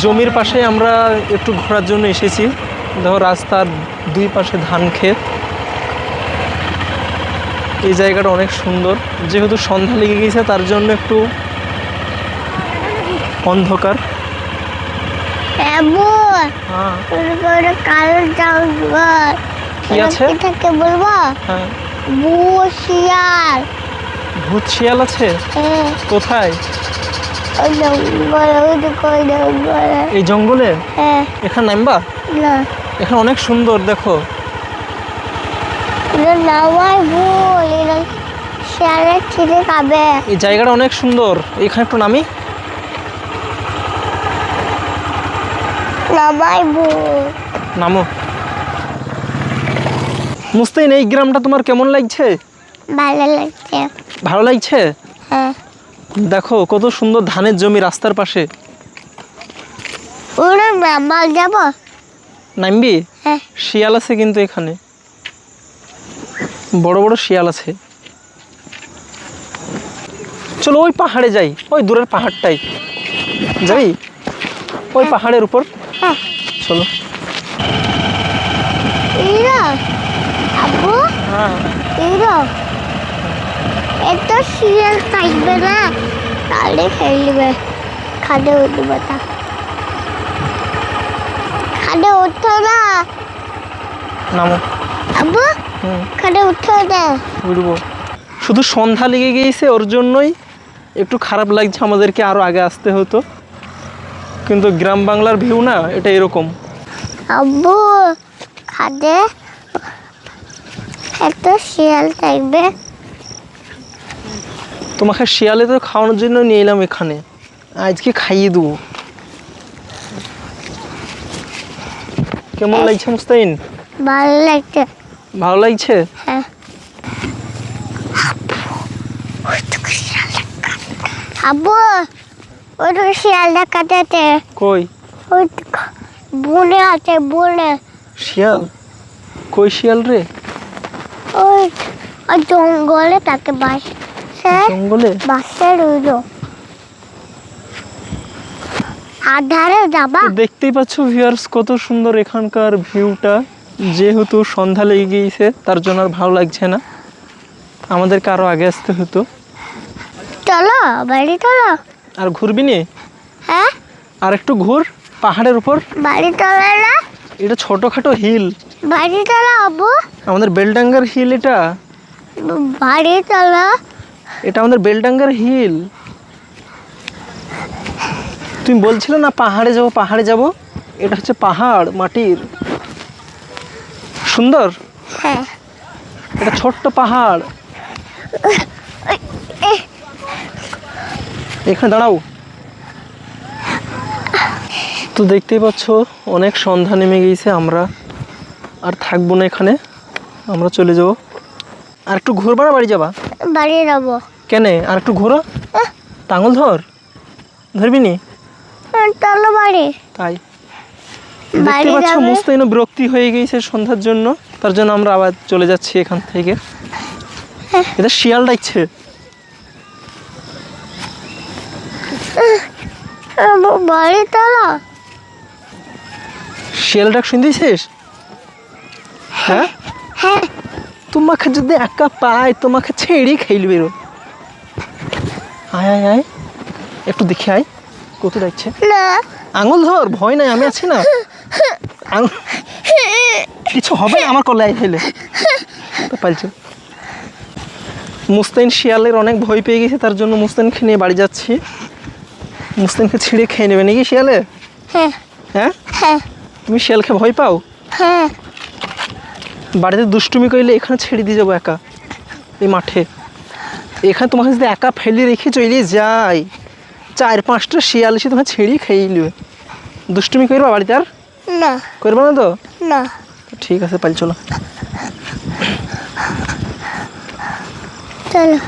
জমির পাশে আমরা একটু ঘোরার জন্য এসেছি। দেখো রাস্তার দুই পাশে ধান ক্ষেত। এই জায়গাটা অনেক সুন্দর। যেহেতু সন্ধ্যা লেগে গেছে তার জন্য একটু অন্ধকার। হ্যাঁ। কি আছে? বলব? হ্যাঁ। ভূত শিয়াল আছে? হ্যাঁ। কোথায়? এই জঙ্গলে? হ্যাঁ। এখানে নামবা? না। এখানে অনেক সুন্দর দেখো। এই জায়গাটা অনেক সুন্দর। এখানে একটু নামি। নামো। মুস্তাইন এই গ্রামটা তোমার কেমন লাগছে? ভালো লাগছে। ভালো লাগছে? হ্যাঁ। দেখো কত সুন্দর ধানের জমি রাস্তার পাশে। ওরা নামাল যাব? নামবি হ্যাঁ। শিয়াল আছে কিন্তু এখানে। বড় বড় শিয়াল আছে। চলো ওই পাহাড়ে যাই। ওই দূরের পাহাড়টাই। যাবি? ওই পাহাড়ের উপর। হ্যাঁ। চলো। হ্যাঁ। এত শিয়াল থাকবে না তাহলে খেলবে খাদে উঠবে তা। খাদে উঠো না। নামো। আবু খাদে উঠো না। উঠবো। শুধু সন্ধ্যা লেগে গিয়েছে ওর জন্যই একটু খারাপ লাগছে আমাদেরকে আরও আগে আসতে হতো। কিন্তু গ্রাম বাংলার ভিউ না এটা এরকম। আব্বু খাদে এত শিয়াল থাকবে। তোমাকে শিয়ালে তো খাওয়ানোর জন্য নিয়ে এলাম এখানে। আজকে খাইয়ে দেবো। কেমন লাগছে মুস্তাইন ভালো লাগছে। ভালো লাগছে? হ্যাঁ। আব্বু ওই তো শিয়াল দেখাতে কই? ওই তো বনে আছে বনে। শিয়াল? কই শিয়াল রে? ওই ওই জঙ্গলে তাকে বাস জঙ্গলে? বাসে রইল। আধারে যাবা? দেখতেই পাচ্ছ ভিউয়ার্স কত সুন্দর এখানকার ভিউটা যেহেতু সন্ধ্যা লেগে গিয়েছে তার জন্য আর ভালো লাগছে না। আমাদেরকে আরও আগে আসতে হতো। চলো বাড়ি চলো। আর ঘুরবি নি? হ্যাঁ? আর একটু ঘুর পাহাড়ের উপর। বাড়ি চলে না। এটা ছোটখাটো হিল। বাড়ি চলো আব্বু। আমাদের বেলডাঙ্গার হিল এটা। বাড়ি চলো। এটা আমাদের বেলডাঙ্গার হিল। তুমি বলছিলে না পাহাড়ে যাব পাহাড়ে যাব? এটা হচ্ছে পাহাড় মাটির। সুন্দর? হ্যাঁ। এটা ছোট্ট পাহাড়। এখানে দাঁড়াও। তো দেখতেই পাচ্ছ অনেক সন্ধ্যা নেমে গিয়েছে আমরা। আর থাকব না এখানে। আমরা চলে যাব। আর একটু ঘুরবা না বাড়ি যাবা? বাড়ি যাব কেনে? আর একটু ঘোরো। টাঙল ধর। ধরবি নি? হ্যাঁ, চলো বাড়ি। তাই। দেখতে পাচ্ছ? মুস্তাইন বিরক্তি হয়ে গিয়েছে সন্ধ্যার জন্য। তার জন্য আমরা আবার চলে যাচ্ছি এখান থেকে। এটা শিয়াল ডাকছে। বাড়ি চলো শিয়াল ডাক শুনতেছিস? হ্যাঁ? হ্যাঁ। তোমাকে যদি একা পায় তোমাকে ছেড়ে খাইলবে রো। আয় আয় আয়। একটু দেখে আয়। কত না। আঙুল ধর ভয় নাই আমি আছি না। কিছু হবে আমার কলে আই ফেলে পালছে। মুস্তাইন শিয়ালের অনেক ভয় পেয়ে গেছে তার জন্য মুস্তাইনকে নিয়ে বাড়ি যাচ্ছি। মুস্তাইনকে ছিঁড়ে খেয়ে নেবে নাকি শিয়ালে? হ্যাঁ। হ্যাঁ? হ্যাঁ। তুমি শিয়ালকে ভয় পাও? হ্যাঁ। বাড়িতে দুষ্টুমি করলে এখানে ছেড়ে দিয়ে যাব একা এই মাঠে। এখানে তোমাকে যদি একা ফেলে রেখে চলে যাই চার পাঁচটা শিয়াল এসে তোমাকে ছেড়ে খেয়ে নেবে। দুষ্টুমি করবা বাড়িতে আর? না। করব না তো? না। ঠিক আছে পাল চলো। চলো।